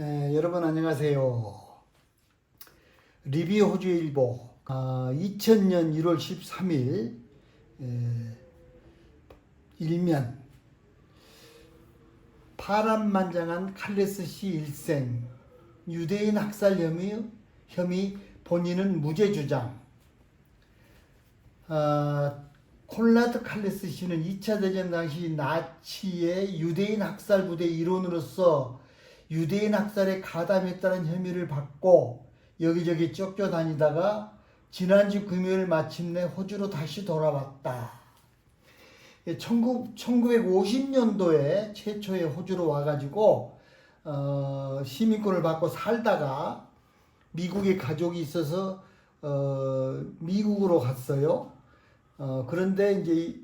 에, 여러분 안녕하세요. 리뷰 호주일보. 아, 2000년 1월 13일 에, 일면. 파란만장한 칼레스 씨 일생. 유대인 학살 혐의, 혐의 본인은 무죄 주장. 아, 콜라드 칼레스 씨는 2차 대전 당시 나치의 유대인 학살 부대 일원으로서 유대인 학살에 가담했다는 혐의를 받고 여기저기 쫓겨다니다가 지난주 금요일 마침내 호주로 다시 돌아왔다. 19, 1950년도에 최초의 호주로 와가지고 어, 시민권을 받고 살다가 미국에 가족이 있어서 어, 미국으로 갔어요. 어, 그런데 이제 이,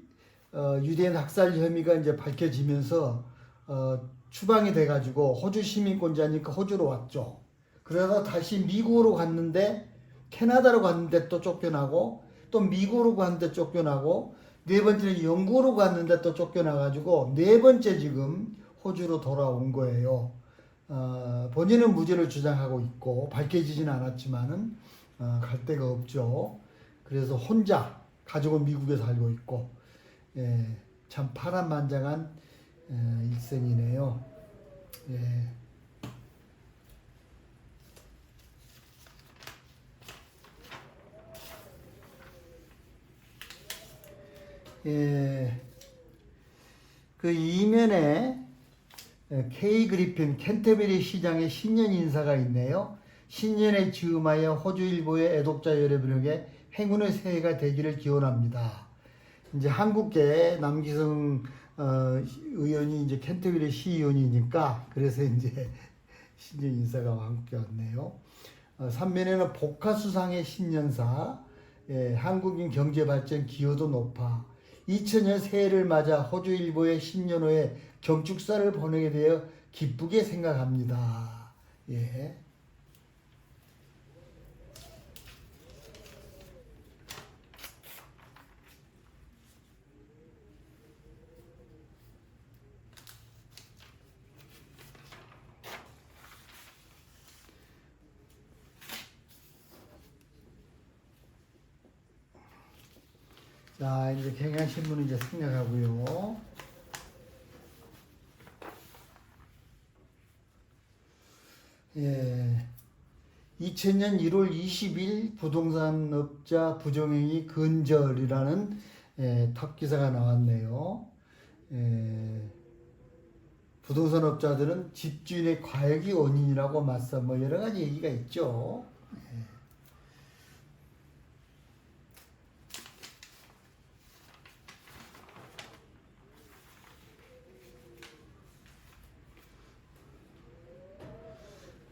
어, 유대인 학살 혐의가 이제 밝혀지면서 어, 추방이 돼가지고 호주 시민권자니까 호주로 왔죠. 그래서 다시 미국으로 갔는데 캐나다로 갔는데 또 쫓겨나고 또 미국으로 갔는데 쫓겨나고 네 번째는 영국으로 갔는데 또 쫓겨나가지고 네 번째 지금 호주로 돌아온 거예요. 어, 본인은 무죄를 주장하고 있고 밝혀지지는 않았지만은 어, 갈 데가 없죠. 그래서 혼자 가족은 미국에 살고 있고 예, 참 파란만장한 예, 일생이네요. 예. 예, 그 이면에 K 그리핀 캔터베리 시장의 신년 인사가 있네요. 신년에 즈음하여 호주일보의 애독자 여러분에게 행운의 새해가 되기를 기원합니다. 이제 한국계 남기성 어, 의원이 이제 캔터베리 시의원이니까 그래서 이제 신년 인사가 한국에 왔네요. 어, 3면에는 복화수상의 신년사, 예, 한국인 경제발전 기여도 높아 2000년 새해를 맞아 호주일보의 신년호에 경축사를 보내게 되어 기쁘게 생각합니다. 예. 자, 이제 경향신문은 이제 생략하고요. 예. 2000년 1월 20일 부동산업자 부정행위 근절이라는 예, 탑 기사가 나왔네요. 예, 부동산업자들은 집주인의 과욕이 원인이라고 맞서 뭐 여러 가지 얘기가 있죠.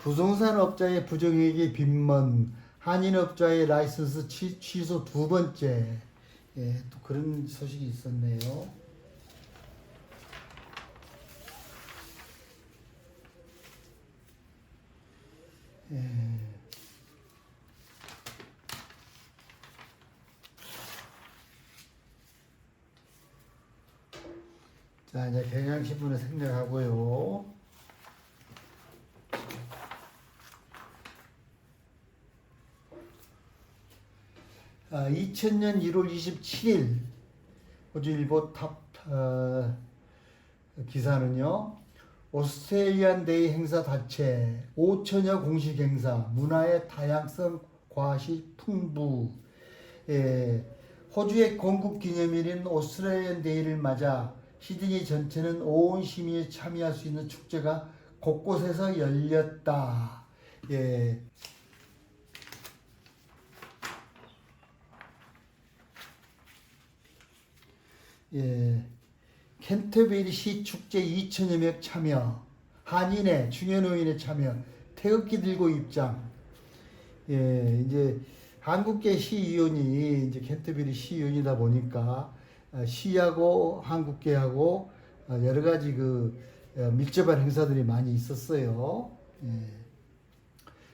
부동산 업자의 부정행위 빈먼, 한인업자의 라이선스 취, 취소 두 번째. 예, 또 그런 소식이 있었네요. 예. 자, 이제 경향신문을 생략하고요. 아, 2000년 1월 27일 호주일보 탑 어, 기사는요. 오스트레일리안 데이 행사 자체 5천여 공식 행사 문화의 다양성 과시 풍부 예, 호주의 건국 기념일인 오스트레일리안 데이를 맞아 시드니 전체는 온 시민이 참여할 수 있는 축제가 곳곳에서 열렸다. 예, 예, 캔터베리 시 축제 2천여 명 참여, 한인의 중연의원의 참여, 태극기 들고 입장. 예, 이제 한국계 시의원이 이제 캔터베리 시의원이다 보니까 어, 시하고 한국계하고 어, 여러 가지 그 어, 밀접한 행사들이 많이 있었어요. 예.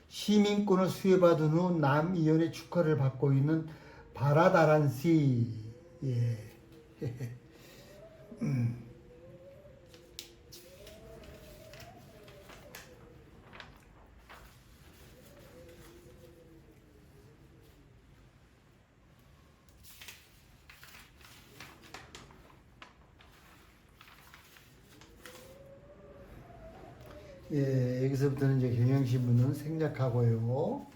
시민권을 수여받은 후 남의원의 축하를 받고 있는 바라다란 씨. 예. 예, 여기서부터는 이제 경영신문은 생략하고요.